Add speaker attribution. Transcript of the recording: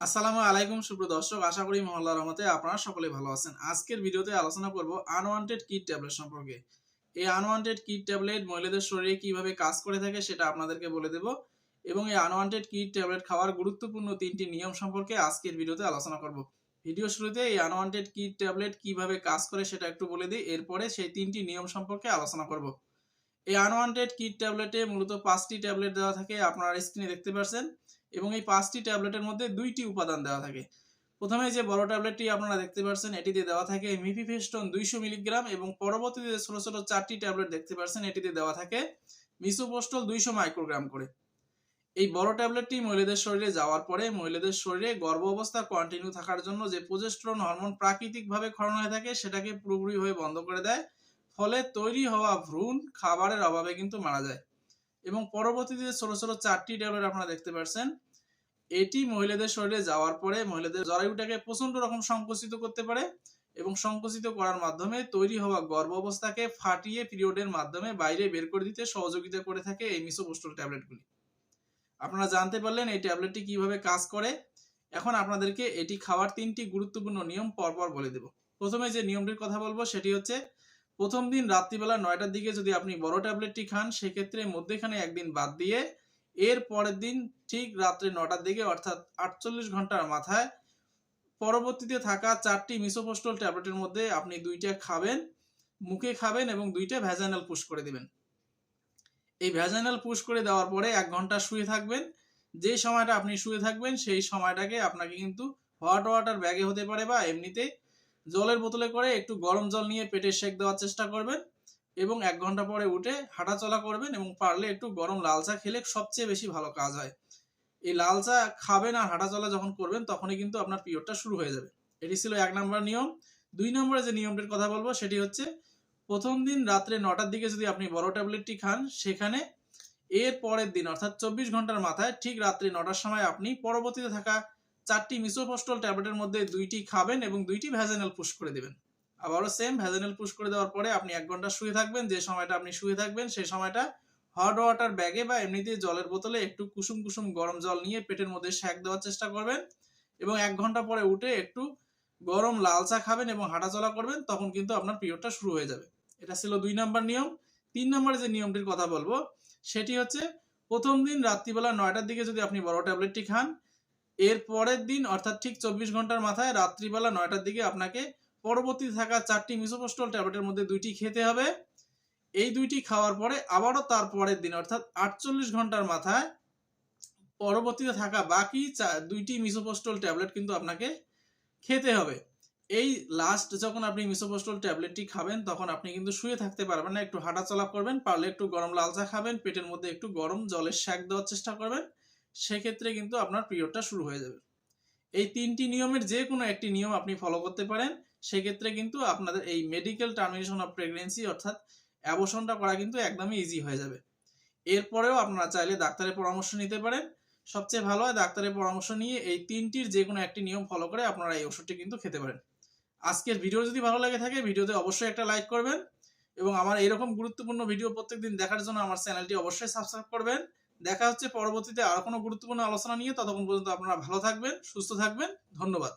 Speaker 1: আসসালামু আলাইকুম, সুপ্রিয় দর্শক। আশা করি মহল্লার রহমতে আপনারা সকলে ভালো আছেন। আজকের ভিডিওতে আলোচনা করব আনওয়ান্টেড কিড ট্যাবলেট সম্পর্কে। এই আনওয়ান্টেড কিড ট্যাবলেট মহিলাদের শরীরে কীভাবে কাজ করে থাকে সেটা আপনাদেরকে বলে দেব এবং এই আনওয়ান্টেড কিড ট্যাবলেট খাওয়ার গুরুত্বপূর্ণ তিনটি নিয়ম সম্পর্কে আজকের ভিডিওতে আলোচনা করব। ভিডিও শুরুতে এই আনওয়ান্টেড কিট ট্যাবলেট কীভাবে কাজ করে সেটা একটু বলে দিই, এরপরে সেই তিনটি নিয়ম সম্পর্কে আলোচনা করব। এই আনওয়ান্টেড কিট ট্যাবলেটে মূলত পাঁচটি ট্যাবলেট দেওয়া থাকে, আপনারা স্ক্রিনে দেখতে পাচ্ছেন এবং এই পাঁচটি ট্যাবলেটের মধ্যে দুইটি উপাদান দেওয়া থাকে। প্রথমে যে বড় ট্যাবলেটটি আপনারা দেখতে পাচ্ছেন এটিতে দেওয়া থাকে মিফিফেস্টন দুইশো মিলিগ্রাম এবং পরবর্তীতে ছোট ছোট চারটি ট্যাবলেট দেখতে পাচ্ছেন এটিতে দেওয়া থাকে মিসোপোস্টল দুইশো মাইক্রোগ্রাম করে। এই বড় ট্যাবলেটটি মহিলাদের শরীরে যাওয়ার পরে মহিলাদের শরীরে গর্ভ অবস্থা কন্টিনিউ থাকার জন্য যে প্রজেস্ট্রন হরমোন প্রাকৃতিকভাবে ক্ষরণ হয়ে থাকে, সেটাকে পুরোপুরি হয়ে বন্ধ করে দেয়। ফলে তৈরি হওয়া ভ্রূণ খাবারের অভাবে কিন্তু মারা যায়। এবং পরবর্তীতে ছোট ছোট চারটি ট্যাবলেট আপনারা দেখতে পাচ্ছেন এটি মহিলাদের শরীরে যাওয়ার পরে মহিলাদের জরায়ুটাকে প্রচণ্ড রকম সংকুচিত করতে পারে এবং সংকুচিত করার মাধ্যমে তৈরি হওয়া গর্ভ অবস্থাকে ফাটিয়ে পিরিয়ডের মাধ্যমে বাইরে বের করে দিতে সহযোগিতা করে থাকে এই মিসোপোস্টল ট্যাবলেটগুলি। আপনারা জানতে পারলেন এই ট্যাবলেটটি কীভাবে কাজ করে। এখন আপনাদেরকে এটি খাওয়ার তিনটি গুরুত্বপূর্ণ নিয়ম পরপর বলে দেব। প্রথমে যে নিয়মটির কথা বলব সেটি হচ্ছে, প্রথম দিন রাত্রিবেলা নয়টার দিকে যদি আপনি বড় ট্যাবলেটটি খান, সেক্ষেত্রে মধ্যেখানে একদিন বাদ দিয়ে এর পরের দিন ঠিক রাত্রে নটার দিকে, অর্থাৎ আটচল্লিশ ঘণ্টার মাথায়, পরবর্তীতে থাকা চারটি মিসোপোস্টল ট্যাবলেটের মধ্যে আপনি দুইটা খাবেন, মুখে খাবেন এবং দুইটা ভ্যাজানাল পুশ করে দিবেন। এই ভ্যাজানাল পুশ করে দেওয়ার পরে এক ঘণ্টা শুয়ে থাকবেন। যে সময়টা আপনি শুয়ে থাকবেন, সেই সময়টাকে আপনাকে কিন্তু হট ওয়াটার ব্যাগে হতে পারে বা এমনিতে জলের বোতলে করে একটু গরম জল নিয়ে পেটে সেক দেওয়ার চেষ্টা করবেন। এবং এক ঘণ্টা পরে উঠে হাঁটাচলা করবেন এবং পারলে একটু গরম লাল চা খেলে সবচেয়ে বেশি ভালো কাজ হয়। এই লাল চা খাবেন আর হাঁটাচলা যখন করবেন তখনই কিন্তু আপনার পিরিয়ডটা শুরু হয়ে যাবে। এটি ছিল এক নম্বর নিয়ম। দুই নম্বরে যে নিয়মটির কথা বলব সেটি হচ্ছে, প্রথম দিন রাত্রে নটার দিকে যদি আপনি বড় ট্যাবলেটটি খান, সেখানে এর পরের দিন অর্থাৎ চব্বিশ ঘণ্টার মাথায় ঠিক রাত্রি নটার সময় আপনি পরবর্তীতে থাকা চারটি মিসোপোস্টল ট্যাবলেটের মধ্যে দুইটি খাবেন এবং দুইটি ভ্যাজানাল পুশ করে দেবেন। আবারও সেম ভ্যাজানাল পুশ করে দেওয়ার পরে আপনি এক ঘণ্টা শুয়ে থাকবেন, যে সময়টা আপনি শুয়ে থাকবেন, সেই সময়টা হট ওয়াটার ব্যাগে বা এমনিতে জলের বোতলে একটু কুসুম কুসুম গরম জল নিয়ে পেটের মধ্যে শ্যাক দেওয়ার চেষ্টা করবেন এবং এক ঘণ্টা পরে উঠে একটু গরম লাল চা খাবেন এবং হাঁটাচলা করবেন, তখন কিন্তু আপনার পিরিয়ডটা শুরু হয়ে যাবে। এটা ছিল দুই নম্বর নিয়ম। তিন নম্বরে যে নিয়মটির কথা বলব, সেটি হচ্ছে প্রথম দিন রাত্রিবেলা নয়টার দিকে যদি আপনি বড় ট্যাবলেটটি খান, এর পরের দিন অর্থাৎ ঠিক চব্বিশ ঘণ্টার মাথায় রাত্রিবেলা নয়টার দিকে আপনাকে পরবর্তী থাকা চারটি মিসোপোস্টল ট্যাবলেটের মধ্যে দুইটি খেতে হবে। এই দুইটি খাওয়ার পরে আবারও তার পরের দিন, অর্থাৎ আটচল্লিশ ঘণ্টার মাথায় পরবর্তীতে থাকা বাকি দুইটি মিসোপোস্টল ট্যাবলেট কিন্তু আপনাকে খেতে হবে। এই লাস্ট যখন আপনি মিসোপোস্টল ট্যাবলেটটি খাবেন, তখন আপনি কিন্তু শুয়ে থাকতে পারবেন না, একটু হাঁটাচলা করবেন, পারলে একটু গরম লাল চা খাবেন, পেটের মধ্যে একটু গরম জলের শ্যাক দেওয়ার চেষ্টা করবেন, সেক্ষেত্রে কিন্তু আপনার পিরিয়ডটা শুরু হয়ে যাবে। এই তিনটি নিয়মের যে কোনো একটি নিয়ম আপনি ফলো করতে পারেন। সেক্ষেত্রে কিন্তু আপনাদের এই মেডিকেল টার্মিনেশন অফ প্রেগনেন্সি অর্থাৎ অ্যাবর্শনটা করা কিন্তু একদমই ইজি হয়ে যাবে। এরপরেও আপনারা চাইলে ডাক্তারের পরামর্শ নিতে পারেন। সবচেয়ে ভালো হয় ডাক্তারের পরামর্শ নিয়ে এই তিনটির যে কোনো একটি নিয়ম ফলো করে আপনারা এই ওষুধটি কিন্তু খেতে পারেন। আজকের ভিডিও যদি ভালো লাগে থাকে ভিডিওতে অবশ্যই একটা লাইক করবেন এবং আমার এরকম গুরুত্বপূর্ণ ভিডিও প্রত্যেকদিন দেখার জন্য আমার চ্যানেলটি অবশ্যই সাবস্ক্রাইব করবেন। দেখা হচ্ছে পরবর্তীতে আরও কোনো গুরুত্বপূর্ণ আলোচনা নিয়ে। ততক্ষণ পর্যন্ত আপনারা ভালো থাকবেন, সুস্থ থাকবেন। ধন্যবাদ।